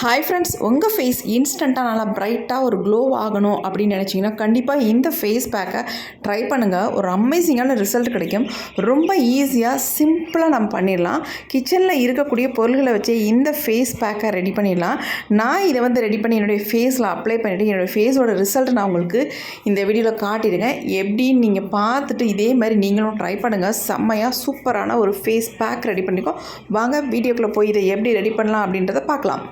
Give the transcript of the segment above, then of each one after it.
Hi friends உங்கள் face இன்ஸ்டண்ட்டாக நல்லா பிரைட்டாக ஒரு க்ளோ ஆகணும் அப்படின்னு நினச்சிங்கன்னா கண்டிப்பாக இந்த ஃபேஸ் பேக்கை ட்ரை பண்ணுங்கள் ஒரு அமேசிங்கான ரிசல்ட் கிடைக்கும். ரொம்ப ஈஸியாக சிம்பிளாக நம்ம பண்ணிடலாம். கிச்சனில் இருக்கக்கூடிய பொருள்களை வச்சு இந்த ஃபேஸ் பேக்கை ரெடி பண்ணிடலாம். நான் இதை வந்து ரெடி பண்ணி என்னுடைய ஃபேஸில் அப்ளை பண்ணிவிட்டு என்னுடைய ஃபேஸோட ரிசல்ட் நான் உங்களுக்கு இந்த வீடியோவில் காட்டிடுங்க. எப்படின்னு நீங்கள் பார்த்துட்டு இதே மாதிரி நீங்களும் ட்ரை பண்ணுங்கள் செம்மையாக சூப்பரான ஒரு ஃபேஸ் பேக் ரெடி பண்ணிக்கோ. வாங்க வீடியோக்குள்ளே போய் இதை எப்படி ரெடி பண்ணலாம் அப்படின்றத பார்க்கலாம்.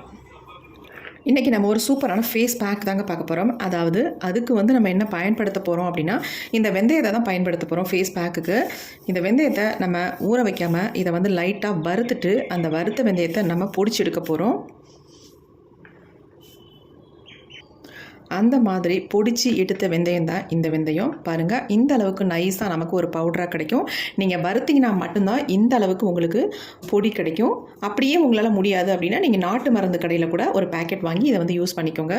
இன்றைக்கி நம்ம ஒரு சூப்பரான ஃபேஸ் பேக் தாங்க பார்க்க போகிறோம் அதாவது அதுக்கு வந்து நம்ம என்ன பயன்படுத்த போகிறோம் அப்படின்னா இந்த வெந்தயத்தை தான் பயன்படுத்த போகிறோம் ஃபேஸ் பேக்குக்கு இந்த வெந்தயத்தை நம்ம ஊற வைக்காமல் இதை வந்து லைட்டாக வறுத்துட்டு அந்த வறுத்த வெந்தயத்தை நம்ம பொடிச்சு எடுக்க போகிறோம் அந்த மாதிரி பொடிச்சு எடுத்த வெந்தயம் தான் இந்த வெந்தயம். பாருங்கள் இந்த அளவுக்கு நைஸாக நமக்கு ஒரு பவுடராக கிடைக்கும். நீங்கள் வறுத்தீங்கன்னா மட்டும்தான் இந்த அளவுக்கு உங்களுக்கு பொடி கிடைக்கும். அப்படியே உங்களால் முடியாது அப்படின்னா நீங்கள் நாட்டு மருந்து கடையில் கூட ஒரு பேக்கெட் வாங்கி இதை வந்து யூஸ் பண்ணிக்கோங்க.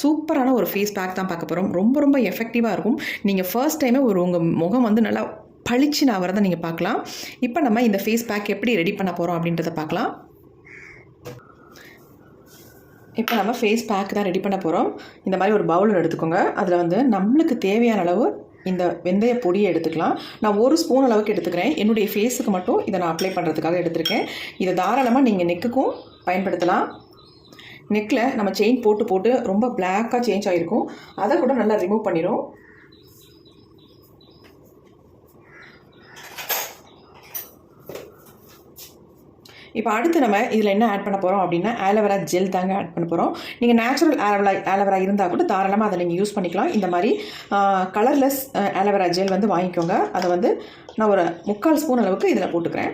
சூப்பரான ஒரு ஃபேஸ் பேக் தான் பார்க்க போகிறோம் ரொம்ப ரொம்ப எஃபெக்டிவாக இருக்கும். நீங்கள் ஃபர்ஸ்ட் டைமே ஒரு உங்கள் முகம் வந்து நல்லா பளிச்சு நான் வரதை நீங்கள் பார்க்கலாம். இப்போ நம்ம இந்த ஃபேஸ் பேக் எப்படி ரெடி பண்ண போகிறோம் அப்படின்றத பார்க்கலாம். இப்போ நம்ம ஃபேஸ் பேக் தான் ரெடி பண்ண போகிறோம் இந்த மாதிரி ஒரு பவுல் எடுத்துக்கோங்க. அதில் வந்து நம்மளுக்கு தேவையான அளவு இந்த வெந்தய பொடியை எடுத்துக்கலாம். நான் ஒரு ஸ்பூன் அளவுக்கு எடுத்துக்கிறேன். என்னுடைய ஃபேஸுக்கு மட்டும் இதை நான் அப்ளை பண்ணுறதுக்காக எடுத்திருக்கேன். இதை தாராளமாக நீங்கள் நெக்குக்கும் பயன்படுத்தலாம். நெக்கில் நம்ம செயின் போட்டு போட்டு ரொம்ப பிளாக்காக சேஞ்ச் ஆகிருக்கும் அதை கூட நல்லா ரிமூவ் பண்ணிடும் இப்போ அடுத்து நம்ம இதில் என்ன ஆட் பண்ண போகிறோம் அப்படின்னா ஆலோவேரா ஜெல் தாங்க ஆட் பண்ண போகிறோம் நீங்கள் நேச்சுரல் ஆலோவேரா ஆலோவேரா இருந்தால் கூட தாராளமாக அதை நீங்கள் யூஸ் பண்ணிக்கலாம். இந்த மாதிரி கலர்லெஸ் ஆலோவேரா ஜெல் வந்து வாங்கிக்கோங்க. அதை வந்து நான் ஒரு முக்கால் ஸ்பூன் அளவுக்கு இதில் போட்டுக்கிறேன்.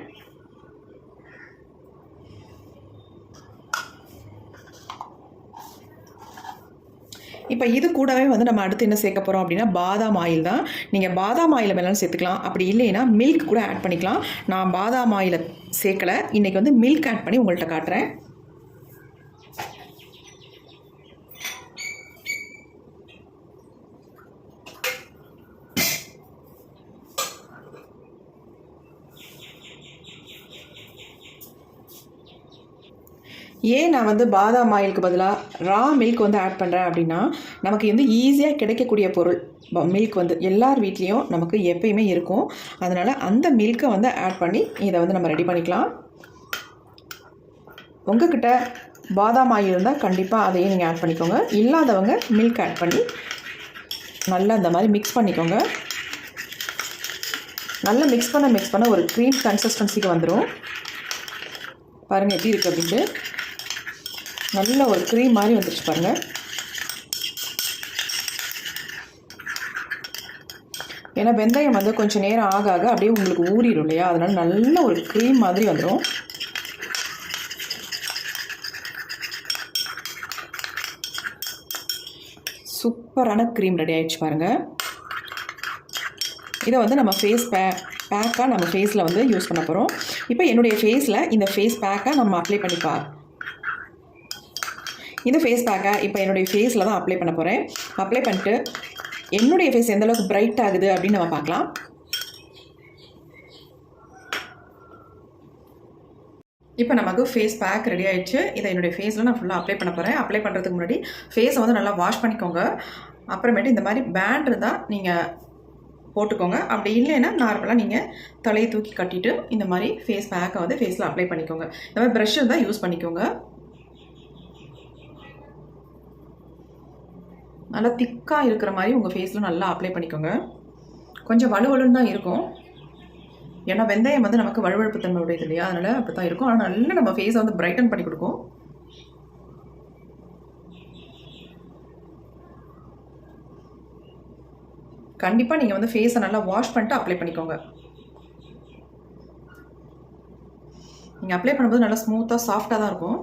இப்போ இது கூடவே வந்து நம்ம அடுத்து என்ன சேர்க்க போகிறோம் அப்படின்னா பாதாம் ஆயில் தான். நீங்கள் பாதாம் ஆயில் வேணாலும் சேர்த்துக்கலாம். அப்படி இல்லைன்னா மில்க் கூட ஆட் பண்ணிக்கலாம். நான் பாதாம் ஆயிலை சேர்க்கலை. இன்றைக்கி வந்து மில்க் ஆட் பண்ணி உங்கள்கிட்ட காட்டுறேன். ஏன் நான் வந்து பாதாம் ஆயிலுக்கு பதிலாக ரா மில்க் வந்து ஆட் பண்ணுறேன் அப்படின்னா நமக்கு வந்து ஈஸியாக கிடைக்கக்கூடிய பொருள் மில்க் வந்து எல்லார் வீட்லேயும் நமக்கு எப்பயுமே இருக்கும். அதனால் அந்த மில்க்கை வந்து ஆட் பண்ணி இதை வந்து நம்ம ரெடி பண்ணிக்கலாம். உங்ககிட்ட பாதாம் ஆயில் இருந்தால் கண்டிப்பாக அதையும் நீங்கள் ஆட் பண்ணிக்கோங்க. இல்லாதவங்க மில்க் ஆட் பண்ணி நல்லா இந்த மாதிரி மிக்ஸ் பண்ணிக்கோங்க. நல்லா மிக்ஸ் பண்ண மிக்ஸ் பண்ண ஒரு க்ரீம் கன்சிஸ்டன்சிக்கு வந்துடும் பாருங்கள் எப்படி இருக்குது அப்படின்ட்டு. நல்ல ஒரு க்ரீம் மாதிரி வந்துருச்சு பாருங்கள் ஏன்னா வெந்தயம் வந்து கொஞ்சம் நேரம் ஆக ஆக அப்படியே உங்களுக்கு ஊறிடும் இல்லையா? அதனால் நல்ல ஒரு க்ரீம் மாதிரி வந்துடும் சூப்பரான க்ரீம் ரெடி ஆகிடுச்சு பாருங்கள் இதை வந்து நம்ம ஃபேஸ் பே பேக்காக நம்ம ஃபேஸில் வந்து யூஸ் பண்ண போகிறோம் இப்போ என்னுடைய ஃபேஸில் இந்த ஃபேஸ் பேக்கை நம்ம அப்ளை பண்ணிப்பா இந்த ஃபேஸ் பேக்கை இப்போ என்னுடைய ஃபேஸில் தான் அப்ளை பண்ண போகிறேன் அப்ளை பண்ணிட்டு என்னுடைய ஃபேஸ் எந்த அளவுக்கு பிரைட் ஆகுது அப்படின்னு நம்ம பார்க்கலாம். இப்போ நமக்கு ஃபேஸ் பேக் ரெடி ஆகிடுச்சு இதை என்னுடைய ஃபேஸில் நான் ஃபுல்லாக அப்ளை பண்ண போகிறேன் அப்ளை பண்ணுறதுக்கு முன்னாடி ஃபேஸை வந்து நல்லா வாஷ் பண்ணிக்கோங்க. அப்புறமேட்டு இந்த மாதிரி பேண்ட் இருந்தால் நீங்கள் போட்டுக்கோங்க. அப்படி இல்லைன்னா நார்மலாக நீங்கள் தலையை தூக்கி கட்டிட்டு இந்த மாதிரி ஃபேஸ் பேக்கை வந்து ஃபேஸில் அப்ளை பண்ணிக்கோங்க. இந்த மாதிரி ப்ரஷ் இருந்தால் யூஸ் பண்ணிக்கோங்க. நல்லா திக்காக இருக்கிற மாதிரி உங்கள் ஃபேஸில் நல்லா அப்ளை பண்ணிக்கோங்க. கொஞ்சம் வலுவலுன்னு தான் இருக்கும். ஏன்னா வெந்தயம் வந்து நமக்கு வலுவழுப்பு தன்மை உடையது இல்லையா? அதனால் அப்படி தான் இருக்கும். ஆனால் நல்லா நம்ம ஃபேஸை வந்து பிரைட்டன் பண்ணி கொடுக்கும். கண்டிப்பாக நீங்கள் வந்து ஃபேஸை நல்லா வாஷ் பண்ணிட்டு அப்ளை பண்ணிக்கோங்க. நீங்கள் அப்ளை பண்ணும்போது நல்லா ஸ்மூத்தாக சாஃப்டாக தான் இருக்கும்.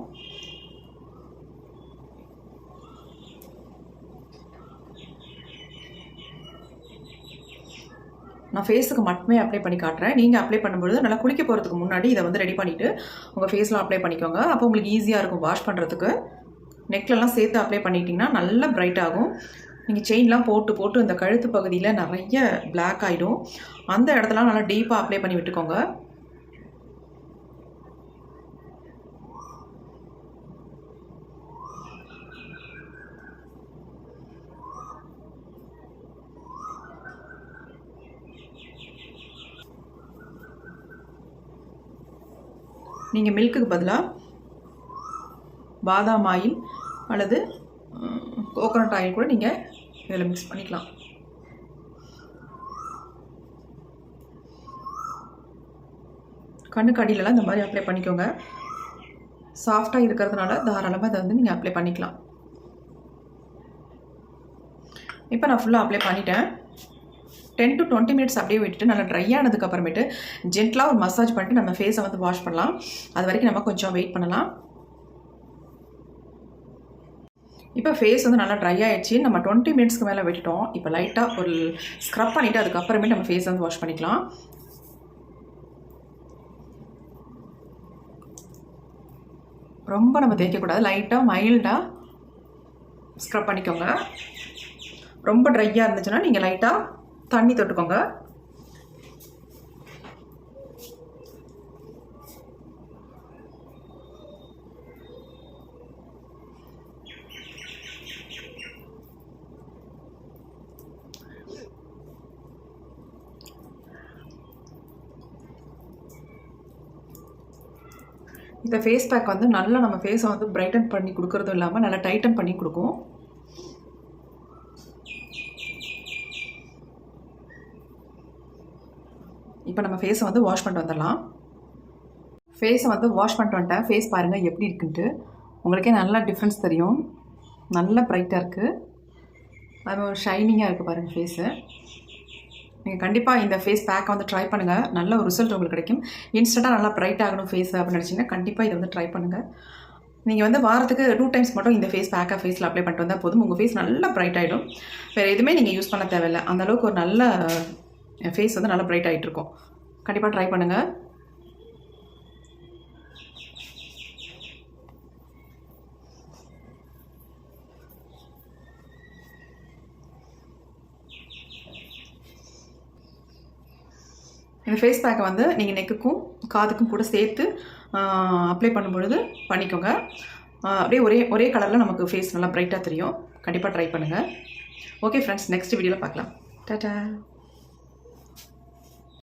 நான் ஃபேஸுக்கு மட்டுமே அப்ளை பண்ணி காட்டுறேன். நீங்கள் அப்ளை பண்ணும்பொழுது நல்லா குளிக்க போகிறதுக்கு முன்னாடி இதை வந்து ரெடி பண்ணிவிட்டு உங்கள் ஃபேஸில் அப்ளை பண்ணிக்கோங்க. அப்போ உங்களுக்கு ஈஸியாக இருக்கும் வாஷ் பண்ணுறதுக்கு நெக்லெலாம் சேர்த்து அப்ளை பண்ணிட்டீங்கன்னா நல்லா பிரைட் ஆகும். நீங்கள் செயின்லாம் போட்டு போட்டு இந்த கழுத்து பகுதியில் நிறைய பிளாக் ஆகிடும் அந்த இடத்துலாம் நல்லா டீப்பாக அப்ளை பண்ணி விட்டுக்கோங்க. நீங்கள் மில்க்குக்கு பதிலாக பாதாம் ஆயில் அல்லது கோகோனட் ஆயில் கூட நீங்கள் இதில் மிக்ஸ் பண்ணிக்கலாம். கண்ணுக்கு அடியிலலாம் இந்த மாதிரி அப்ளை பண்ணிக்கோங்க. சாஃப்டாக இருக்கிறதுனால தாராளமாக இதை வந்து நீங்கள் அப்ளை பண்ணிக்கலாம். இப்போ நான் ஃபுல்லாக அப்ளை பண்ணிட்டேன். டென் டு டுவெண்ட்டி மினிட்ஸ் அப்படியே விட்டுட்டு நல்லா ட்ரை ஆனதுக்கு அப்புறமேட்டு ஜென்டலாக ஒரு மசாஜ் பண்ணிட்டு நம்ம ஃபேஸை வந்து வாஷ் பண்ணலாம். அது வரைக்கும் நம்ம கொஞ்சம் வெயிட் பண்ணலாம். இப்போ ஃபேஸ் வந்து நல்லா ட்ரை ஆயிடுச்சு. நம்ம டுவெண்ட்டி மினிட்ஸ்க்கு மேலே விட்டுட்டோம். இப்போ லைட்டாக ஒரு ஸ்க்ரப் பண்ணிவிட்டு அதுக்கப்புறமே நம்ம ஃபேஸ் வந்து வாஷ் பண்ணிக்கலாம். ரொம்ப நம்ம தேய்க்கக்கூடாது. லைட்டாக மைல்டாக ஸ்க்ரப் பண்ணிக்கோங்க. ரொம்ப ட்ரையாக இருந்துச்சுன்னா நீங்கள் லைட்டாக தண்ணி தொட்டுக்கோங்க. இந்த ஃபேஸ் பேக் வந்து நல்லா நம்ம ஃபேஸை வந்து பிரைட்டன் பண்ணி கொடுக்கறதும் இல்லாமல் நல்லா டைட்டன் பண்ணி கொடுக்கும். இப்போ நம்ம ஃபேஸை வந்து வாஷ் பண்ணிட்டு வந்துடலாம். ஃபேஸை வந்து வாஷ் பண்ணிட்டு வந்துட்டேன். ஃபேஸ் பாருங்கள் எப்படி இருக்குன்ட்டு. உங்களுக்கே நல்லா டிஃப்ரென்ஸ் தெரியும். நல்ல ப்ரைட்டாக இருக்குது அது ஒரு ஷைனிங்காக இருக்குது பாருங்கள் ஃபேஸு நீங்கள் கண்டிப்பாக இந்த ஃபேஸ் பேக்கை வந்து ட்ரை பண்ணுங்கள் நல்ல ஒரு ரிசல்ட் உங்களுக்கு கிடைக்கும். இன்ஸ்டண்ட்டாக நல்லா ப்ரைட் ஆகணும் ஃபேஸ் அப்படின்னு நினச்சிங்கன்னா கண்டிப்பாக இதை வந்து ட்ரை பண்ணுங்கள் நீங்கள் வந்து வாரத்துக்கு டூ டைம்ஸ் மட்டும் இந்த ஃபேஸ் பேக்காக ஃபேஸில் அப்ளை பண்ணிட்டு வந்தால் போதும். உங்கள் ஃபேஸ் நல்லா ப்ரைட் ஆகிடும் வேறு எதுவுமே நீங்கள் யூஸ் பண்ண தேவையில்லை. அந்தளவுக்கு ஒரு நல்ல ஃபேஸ் வந்து நல்லா பிரைட் ஆகிட்டு இருக்கும் கண்டிப்பாக ட்ரை பண்ணுங்கள் இந்த ஃபேஸ் பேக்கை வந்து நீங்கள் நெக்குக்கும் காதுக்கும் கூட சேர்த்து அப்ளை பண்ணும்பொழுது பண்ணிக்கோங்க. அப்படியே ஒரே ஒரே கலரில் நமக்கு ஃபேஸ் நல்லா ப்ரைட்டாக தெரியும். கண்டிப்பாக ட்ரை பண்ணுங்கள் ஓகே ஃப்ரெண்ட்ஸ் நெக்ஸ்ட் வீடியோவில் பார்க்கலாம். டாட்டா